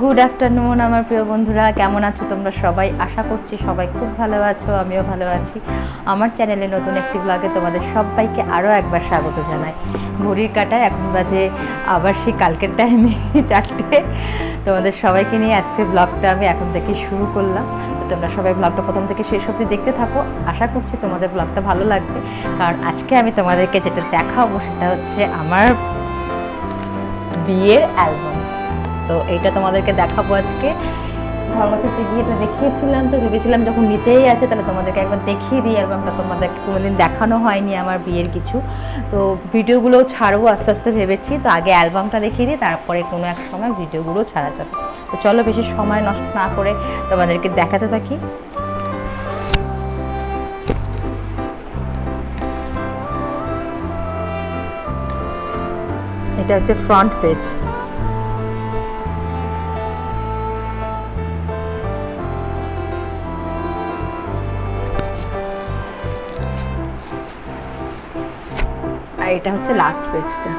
Good afternoon আমার প্রিয় বন্ধুরা। কেমন আছো তোমরা সবাই? আশা করছি সবাই খুব ভালো আছো, আমিও ভালো আছি। আমার চ্যানেলে নতুন একটি ব্লগে তোমাদের সবাইকে আরও একবার স্বাগত জানাই। ঘড়ির কাটায় এখন বাজে আবার সেই কালকের টাইমে চারটে। তোমাদের সবাইকে নিয়ে আজকে ব্লগটা আমি এখন থেকে শুরু করলাম। তোমরা সবাই ব্লগটা প্রথম থেকে শেষ অবধি দেখতে থাকো। আশা করছি তোমাদের ব্লগটা ভালো লাগবে। কারণ আজকে আমি তোমাদেরকে যেটা দেখাবো সেটা হচ্ছে আমার বিয়ের অ্যালবাম তো এইটা তোমাদেরকে দেখাবো আজকে। ধর্মচক্রে গিয়ে এটা দেখিয়েছিলাম, তো ভেবেছিলাম যখন নিচেই আছে তাহলে তোমাদেরকে একবার দেখিয়ে দিই অ্যালবামটা তোমাদের কোনোদিন দেখানো হয়নি আমার বিয়ের কিছু। তো ভিডিওগুলোও ছাড়বো আস্তে আস্তে ভেবেছি, তো আগে অ্যালবামটা দেখিয়ে দিই, তারপরে কোনো এক সময় ভিডিওগুলো ছাড়া যাবে। তো চলো বেশি সময় নষ্ট না করে তোমাদেরকে দেখাতে থাকি। এটা হচ্ছে ফ্রন্ট পেজ আর এটা হচ্ছে লাস্ট পেজটা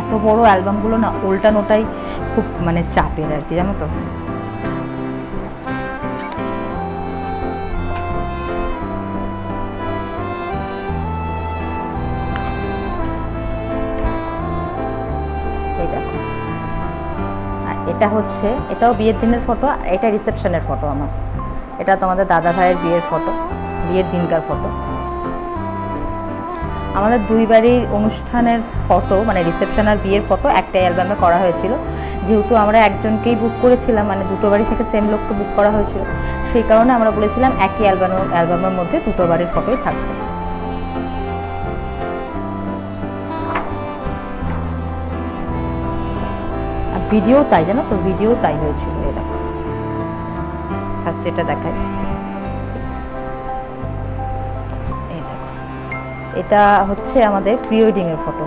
এত বড় অ্যালবামগুলো না, উল্টানোটাই খুব মানে চাপের আর কি, জানো তো? এটা হচ্ছে, এটাও বিয়ের দিনের ফটো, এটা রিসেপশনের ফটো আমার। এটা তোমাদের দাদা ভাইয়ের বিয়ের ফটো, বিয়ের দিনকার ফটো। আমাদের দুই বাড়ির অনুষ্ঠানের ফটো মানে রিসেপশন আর বিয়ের ফটো একটা অ্যালবামে করা হয়েছিল। যেহেতু আমরা একজনকেই বুক করেছিলাম মানে দুটো বাড়ি থেকে সেম লোককে বুক করা হয়েছিল, সেই কারণে আমরা বলেছিলাম একই অ্যালবামের অ্যালবামের মধ্যে দুটো বাড়ির ফটোই থাকবে। ভিডিও তাই জানো তো? ভিডিও তাই হয়েছিল, এই দেখো। ফার্স্ট এটা দেখাই। এই দেখো। এটা হচ্ছে আমাদের প্রি ওয়েডিংয়ের ফটো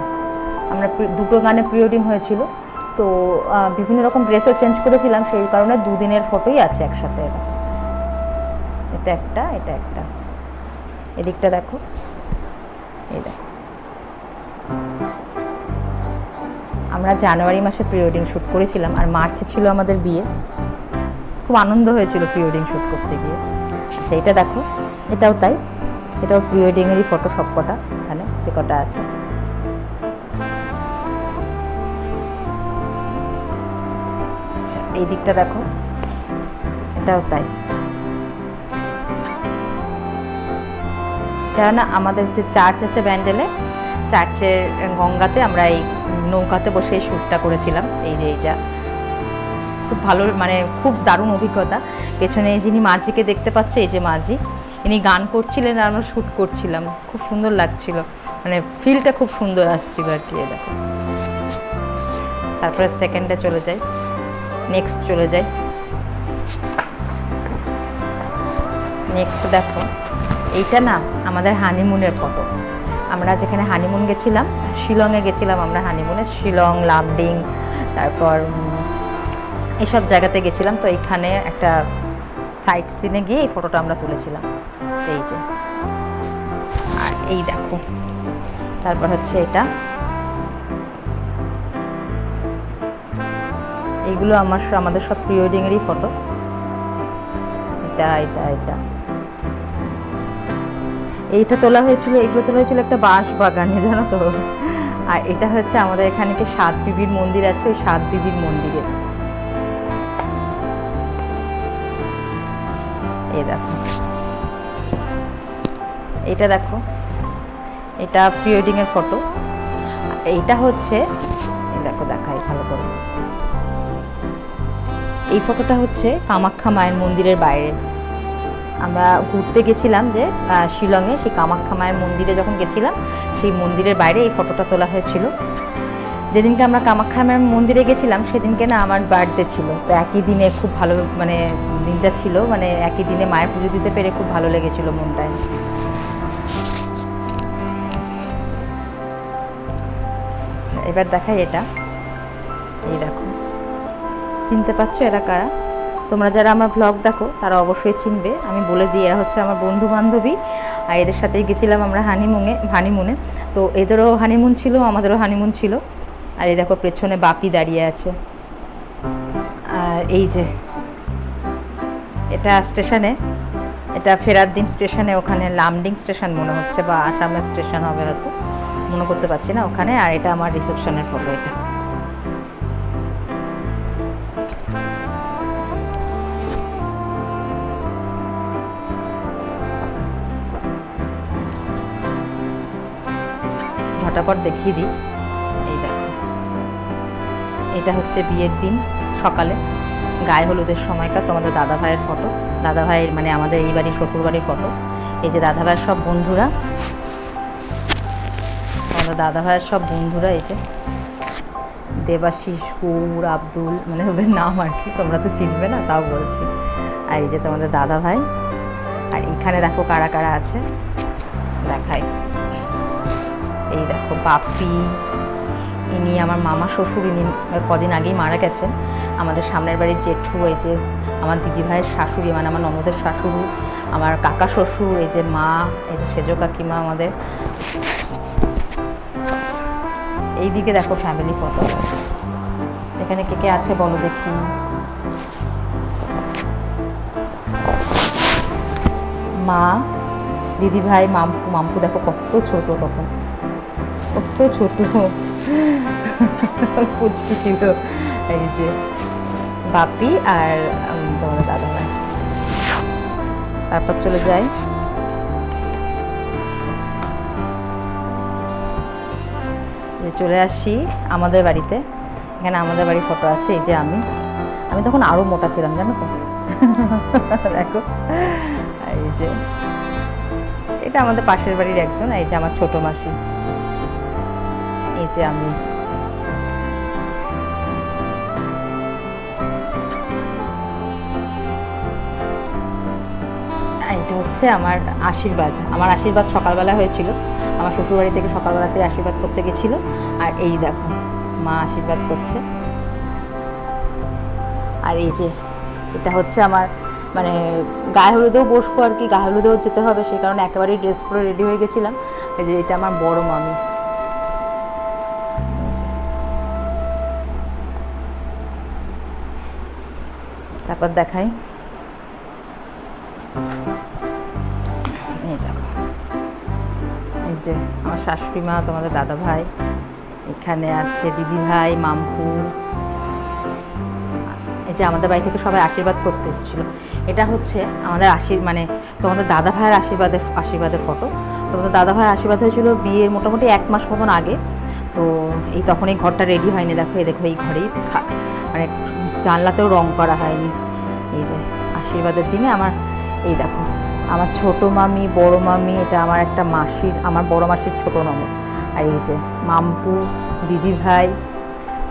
আমরা দুটো গানে প্রি ওয়েডিং হয়েছিল। তো বিভিন্ন রকম ড্রেসও চেঞ্জ করেছিলাম, সেই কারণে দুদিনের ফটোই আছে একসাথে এটা একটা এটা একটা। এদিকটা দেখো। এই দেখো। আমরা জানুয়ারি মাসে প্রি ওয়েডিং শ্যুট করেছিলাম আর মার্চে ছিল আমাদের বিয়ে। খুব আনন্দ হয়েছিল প্রি ওয়েডিং শ্যুট করতে গিয়ে। আচ্ছা এটা দেখো। এটাও তাই। এটাও প্রি ওয়েডিংয়েরই ফটো সব কটা এখানে, যে কটা আছে। আচ্ছা এই দিকটা দেখো। এটাও তাই। এটা না আমাদের যে চার্চ আছে ব্যান্ডেলে চার্চের গঙ্গাতে আমরা এই নৌকাতে বসে শ্যুটটা করেছিলাম। এই যে এইটা। খুব ভালো মানে খুব দারুণ অভিজ্ঞতা। পেছনে যিনি মাঝিকে দেখতে পাচ্ছে, এই যে মাঝি, ইনি গান করছিলেন আর আমরা শ্যুট করছিলাম। খুব সুন্দর লাগছিল। মানে ফিলটা খুব সুন্দর আসছিল আর কি দেখো। তারপরে সেকেন্ডে চলে যাই। নেক্সট চলে যাই। নেক্সট দেখো, এইটা না আমাদের হানিমুনের ফটো আমরা যেখানে হানিমুন গেছিলাম, শিলংয়ে গেছিলাম আমরা হানিমুনে শিলং, লামডিং, তারপর এসব জায়গাতে গেছিলাম। তো এইখানে একটা সাইট সিনে গিয়ে এই ফটোটা আমরা তুলেছিলাম। এই যে। আর এই দেখো। তারপর হচ্ছে এটা। এইগুলো আমার আমাদের সব প্রি ওয়েডিংয়েরই ফটো এটা এটা এটা। এইটা তোলা হয়েছিল, এইগুলো তোলা হয়েছিল একটা বাঁশ বাগানে জানো তো। আর এটা হচ্ছে আমাদের এখানে কি সাত বিবির মন্দির আছে, ওই সাত বিবির মন্দিরে। এই দেখো। এটা দেখো। এটা প্রি ওয়েডিং এর ফটো এইটা হচ্ছে দেখো, দেখাই ভালো করে। এই ফটোটা হচ্ছে কামাখ্যা মায়ের মন্দিরের বাইরে। আমরা ঘুরতে গেছিলাম যে শিলংয়ে সেই কামাখ্যা মায়ের মন্দিরে যখন গেছিলাম সেই মন্দিরের বাইরে এই ফটোটা তোলা হয়েছিল। যেদিনকে আমরা কামাখ্যা মায়ের মন্দিরে গেছিলাম সেদিনকে না আমার বার্থডে ছিল। তো একই দিনে খুব ভালো মানে দিনটা ছিল। মানে একই দিনে মায়ের পুজো দিতে পেরে খুব ভালো লেগেছিল মনটায়। আচ্ছা, এবার দেখাই এটা। এই দেখো। চিনতে পারছ এরা কারা? তোমরা যারা আমার ব্লগ দেখো, তারা অবশ্যই চিনবে। আমি বলে দিই, এরা হচ্ছে আমার বন্ধু বান্ধবী আর এদের সাথেই গেছিলাম আমরা হানিমুনে হানিমুনে তো এদেরও হানিমুন ছিল, আমাদেরও হানিমুন ছিল। আর এই দেখো, পেছনে বাপি দাঁড়িয়ে আছে। আর এই যে, এটা স্টেশনে, এটা ফেরার দিন স্টেশনে, ওখানে লামডিং স্টেশন মনে হচ্ছে, বা আসামের স্টেশন হবে হয়তো। মনে করতে পারছি না ওখানে, আর এটা আমার রিসেপশনের ফটো এটা। ঝটাপট দেখিয়ে দিই। এই দেখো। এটা হচ্ছে বিয়ের দিন সকালে। গায়ে হলুদের সময়কার তোমাদের দাদা ভাইয়ের ফটো। দাদা ভাইয়ের মানে আমাদের এই বাড়ির শ্বশুর বাড়ির ফটো। এই যে দাদা ভাইয়ের সব বন্ধুরা। আমাদের দাদা ভাইয়ের সব বন্ধুরা এই যে। দেবাশিস গৌর আব্দুল মানে ওদের নাম আর কি, তোমরা তো চিনবে না, তাও বলছি। আর এই যে তোমাদের দাদা ভাই আর এখানে দেখো কারা কারা আছে। বাপি, ইনি আমার মামা, শ্বশুর, ইনি কদিন আগেই মারা গেছেন। আমাদের সামনের বাড়ির জেঠু, এই যে আমার দিদি ভাইয়ের শাশুড়ি মানে আমার ননদের শাশুড়ি, আমার কাকা শ্বশুর, এই যে মা, এই যে সেজো কাকিমা আমাদের। এই দিকে দেখো ফ্যামিলি ফটো এখানে কে কে আছে বলো দেখি। মা, দিদি ভাই মামপু মামপু দেখো কত ছোট তখন। ছোট। পুচকি ছিল। এই যে বাপি আর তোমার দাদা ভাই তারপর চলে যাই। চলে আসি আমাদের বাড়িতে। এখানে আমাদের বাড়ির ফটো আছে, এই যে আমি। আমি তখন আরও মোটা ছিলাম, জানো তো? দেখো। এই যে। এটা আমাদের পাশের বাড়ির একজন, এই যে আমার ছোট মাসি। যে আমি এটা হচ্ছে আমার আশীর্বাদ। আমার আশীর্বাদ সকালবেলা হয়েছিল। আমার শ্বশুরবাড়ি থেকে সকালবেলাতে আশীর্বাদ করতে গেছিল। আর এই দেখো, মা আশীর্বাদ করছে। আর এই যে, এটা হচ্ছে আমার মানে গায়ে হলুদেও বসবো আর কি, গায়ে হলুদেও যেতে হবে সেই কারণে একেবারেই ড্রেস পরে রেডি হয়ে গেছিলাম। এই যে, এটা আমার বড় মামি। তারপর দেখাই। এই দেখো। এই যে আমার শাশুড়ি মা, তোমাদের দাদা ভাই, এখানে আছে দিদি ভাই, মামপু। এই যে আমাদের বাড়ি থেকে সবাই আশীর্বাদ করতে এসেছিল। এটা হচ্ছে আমাদের আশীর মানে তোমাদের দাদা ভাইয়ের আশীর্বাদের আশীর্বাদের ফটো তোমাদের দাদা ভাইয়ের আশীর্বাদ হয়েছিল বিয়ের মোটামুটি এক মাস মতন আগে। তো এই তখন এই ঘরটা রেডি হয়নি। দেখো, এই দেখো, এই ঘরেই মানে জানলাতেও রং করা হয়নি। এই যে আশীর্বাদের দিনে আমার, এই দেখো, আমার ছোট মামি, বড় মামি, এটা আমার একটা মাসির, আমার বড় মাসির ছোট ননদ আর এই যে মাম্পু, দিদি ভাই,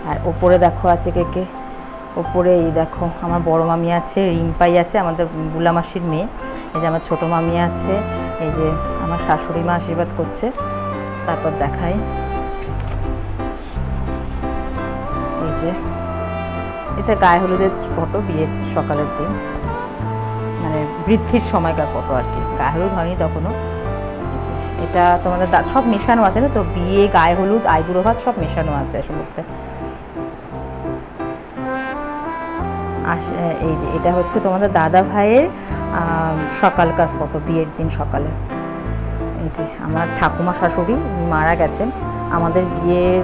আর ওপরে দেখো আছে কে কে? ওপরে এই দেখো আমার বড় মামি আছে, রিম্পাই আছে, আমাদের বুলা মাসির মেয়ে। এই যে আমার ছোট মামি আছে, এই যে আমার শাশুড়ি মা আশীর্বাদ করছে। তারপর দেখাই। এই যে এটা গায়ে হলুদের ফটো বিয়ের সকালের দিন। মানে বৃদ্ধির সময়কার ফটো আর কি। গায়ে হলুদ হয়নি তখনও। এটা তোমাদের সব মেশানো আছে না তো? বিয়ে, গায়ে হলুদ, আইবুড়ো ভাত সব মেশানো আছে আস- এই যে, এটা হচ্ছে তোমাদের দাদা ভাইয়ের সকালকার ফটো, বিয়ের দিন সকালে। এই যে, আমার ঠাকুমা শাশুড়ি মারা গেছেন। আমাদের বিয়ের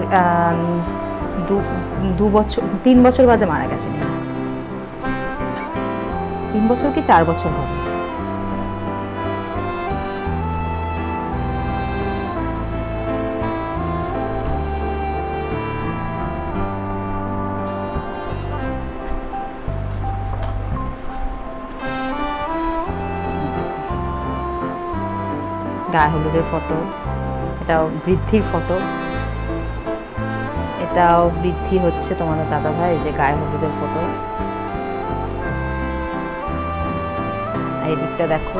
দু দু বছর, তিন বছর বাদে মারা গেছে। তিন বছর কি চার বছর হবে? গায়ে হলুদের ফটো এটাও বৃদ্ধির ফটো এটাও বৃদ্ধি হচ্ছে তোমাদের দাদা ভাই যে গায়ে হলুদের ফটো। এই দিকটা দেখো।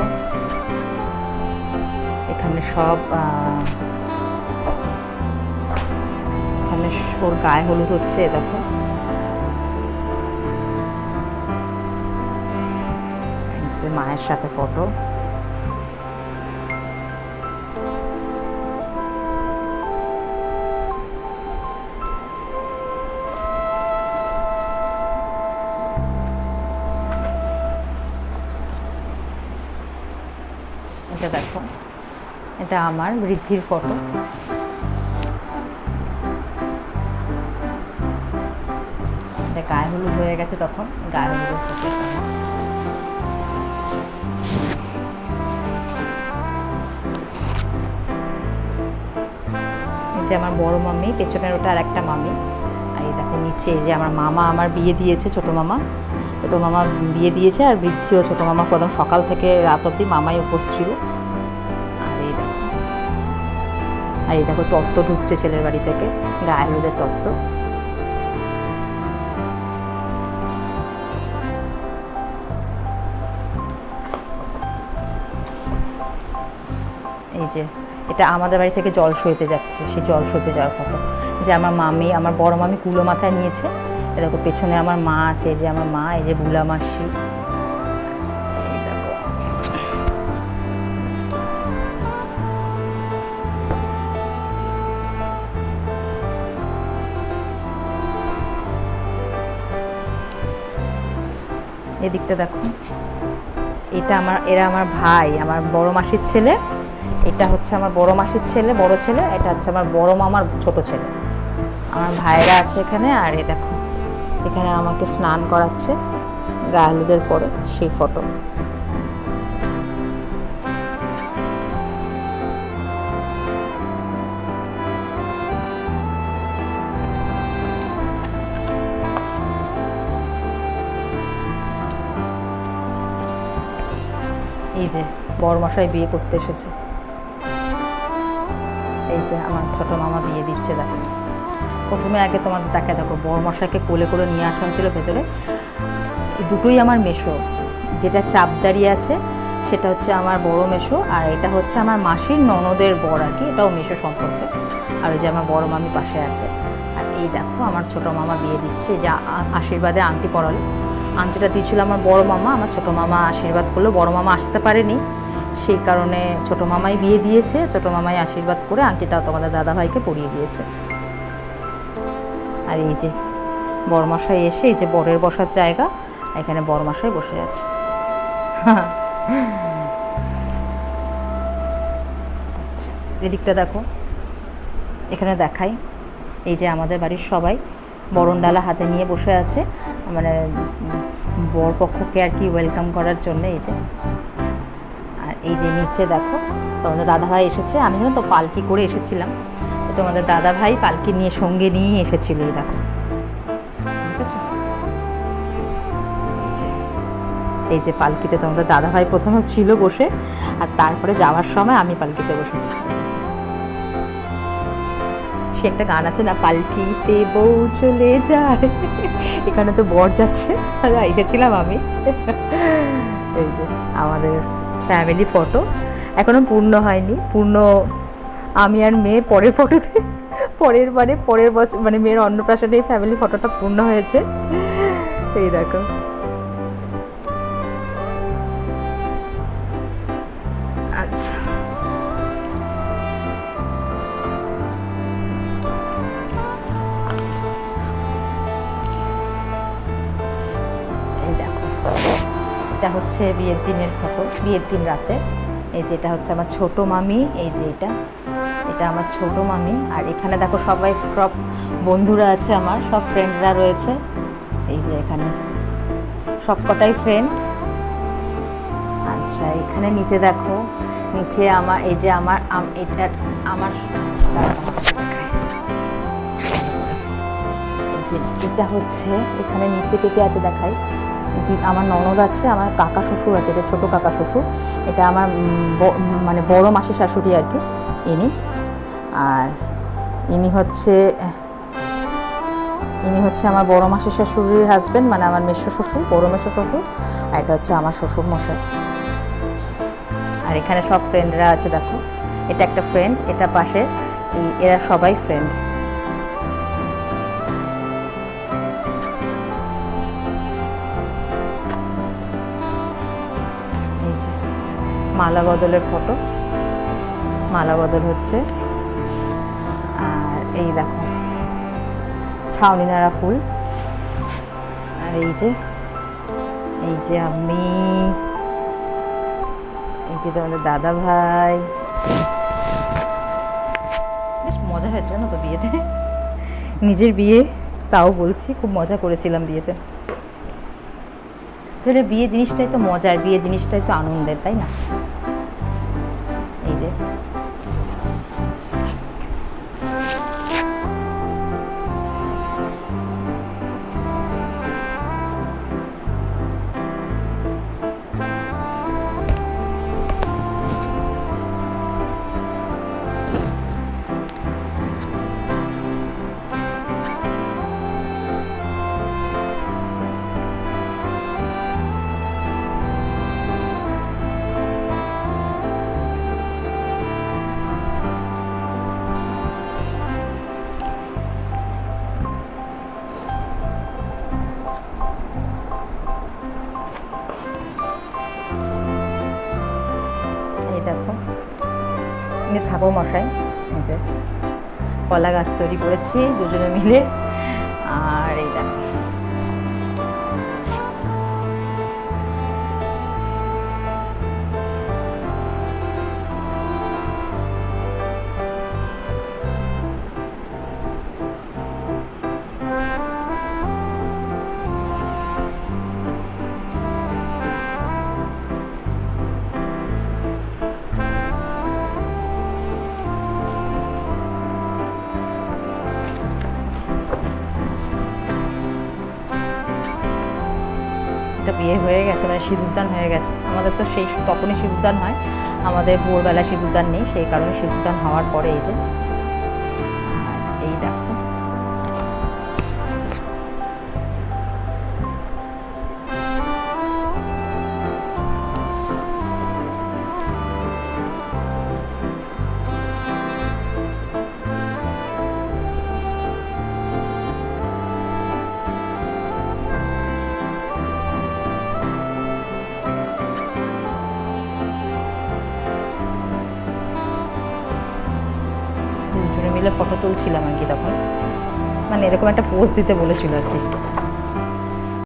এখানে সব এখানে ওর গায়ে হলুদ হচ্ছে দেখো। মায়ের সাথে ফটো। এটা আমার বৃদ্ধির ফটো। গায়ে হলুদ হয়ে গেছে তখন, গায়ে হলুদের ফটো যে আমার বড় মামি, পেছনের ওটা আর একটা মামি। আর দেখো নিচে যে আমার মামা আমার বিয়ে দিয়েছে, ছোট মামা। ছোট মামা বিয়ে দিয়েছে আর বৃদ্ধিও ছোট মামা। প্রথম সকাল থেকে রাত অবধি মামাই উপোস ছিল। আর এই দেখো তত্ত্ব ঢুকছে ছেলের বাড়ি থেকে গায়ে হলুদের তত্ত্ব। এই যে, এটা আমাদের বাড়ি থেকে জল সইতে যাচ্ছে, সেই জল সইতে যাওয়ার ফটো। যে আমার মামি, আমার বড় মামি কুলো মাথায় নিয়েছে। এ দেখো, পেছনে আমার মা আছে যে আমার মা, এই যে বুলা মাসি। এদিকটা দেখো। এটা আমার, এরা আমার ভাই, আমার বড় মাসির ছেলে। এটা হচ্ছে আমার বড় মাসির ছেলে, বড় ছেলে। এটা হচ্ছে আমার বড় মামার ছোট ছেলে। আমার ভাইরা আছে এখানে, আর এ দেখো, এখানে আমাকে স্নান করাচ্ছে গা হলুদের পরে সেই ফটো। এই যে বড়মশাই বিয়ে করতে এসেছে। এই যে আমার ছোট মামা বিয়ে দিচ্ছে, দেখো। প্রথমে আগে তোমাদের তাকে দেখো, বড়মশাইকে কোলে করে নিয়ে আসা হয়েছিল, ভেতরে। দুটোই আমার মেশো যেটা চাপ দাঁড়িয়ে আছে, সেটা হচ্ছে আমার বড় মেশো আর এটা হচ্ছে আমার মাসির ননদের বর আর কি, এটাও মেশো সম্পর্কে। আর ওই যে আমার বড় মামি পাশে আছে। আর এই দেখো, আমার ছোট মামা বিয়ে দিচ্ছে যে আশীর্বাদে আংটি পরালো। আংটিটা দিয়েছিল আমার বড় মামা, আমার ছোট মামা আশীর্বাদ করল। বড় মামা আসতে পারেনি, সেই কারণে ছোট মামাই বিয়ে দিয়েছে। ছোট মামাই আশীর্বাদ করে আংটিটাও তোমাদের দাদা ভাইকে পরিয়ে দিয়েছে। আর এই যে বড়মশাই এসে, এই যে বরের বসার জায়গা, এখানে বড়মশাই বসে আছে। এদিকটা দেখো, এখানে দেখাই। এই যে আমাদের বাড়ির সবাই বরণডালা হাতে নিয়ে বসে আছে। মানে বর পক্ষকে আর কি ওয়েলকাম করার জন্য এই যে। আর এই যে নিচে দেখো, তোমাদের দাদা ভাই এসেছে আমি তো পালকি করে এসেছিলাম। তো তোমাদের দাদা ভাই পালকি নিয়ে সঙ্গে নিয়ে এসেছিল, এই দেখো। ঠিক আছে? এই যে- পালকিতে তোমাদের দাদা ভাই প্রথমে ছিল বসে, আর তারপরে যাওয়ার সময় আমি পালকিতে বসেছি। একটা গান আছে না, পালকিতে বউ চলে যায়। এখানে তো বর যাচ্ছে। আর এসেছিলাম আমি। এই যে আমাদের ফ্যামিলি ফটো এখনও পূর্ণ হয়নি, পূর্ণ আমি আর মেয়ে পরের ফটোতে পরের বারে পরের বছর মানে মেয়ের অন্নপ্রাশনে ফ্যামিলি ফটোটা পূর্ণ হয়েছে। এই দেখো। এটা হচ্ছে বিয়ের দিনের ফটো, বিয়ের দিন রাতে। এই যে এটা হচ্ছে আমার ছোট মামি, এই যে এটা। এটা আমার ছোট মামি। আর এখানে দেখো সবাই, সব বন্ধুরা আছে আমার, সব ফ্রেন্ডরা রয়েছে। এই যে এখানে সব কটাই ফ্রেন্ড আচ্ছা এখানে নিচে দেখো, নিচে আমার, এই যে আমার এটা আমার এটা হচ্ছে, এখানে নিচে কে কে আছে দেখাই। আমার ননদ আছে, আমার কাকা শ্বশুর আছে, এটা ছোট কাকা শ্বশুর। এটা আমার মানে বড় মাসি শাশুড়ি আর কি, ইনি। আর ইনি হচ্ছে ইনি হচ্ছে আমার বড় মাসির শাশুড়ির হাজবেন্ড মানে আমার মেসো শ্বশুর, বড় মেসো শ্বশুর, আর এটা হচ্ছে আমার শ্বশুর মশাই। আর এখানে সব ফ্রেন্ডরা আছে, দেখো। এটা একটা ফ্রেন্ড এটা পাশে এরা সবাই ফ্রেন্ড মালা বদলের ফটো। মালা বদল হচ্ছে। আর এই দেখো, ছাউনি নাড়া ফুল। আর এই যে এই যে আমি, এই যে তোমাদের দাদা ভাই। বেশ মজা হয়েছে জানো তো বিয়েতে। নিজের বিয়ে, তাও বলছি, খুব মজা করেছিলাম বিয়েতে। আসলে বিয়ে জিনিসটাই তো মজার বিয়ে জিনিসটাই তো আনন্দের তাই না? এই যে ইনি ঠাকুর মশাই এই যে কলা গাছ তৈরি করেছি দুজনে মিলে। হয়ে গেছে মানে সিঁদুরদান হয়ে গেছে। আমাদের তো সেই তখনই সিঁদুরদান হয়। আমাদের ভোরবেলা সিঁদুরদান নেই, সেই কারণে সিঁদুরদান হওয়ার পরে এই যে এরকম একটা পোজ দিতে বলেছিল আর কি।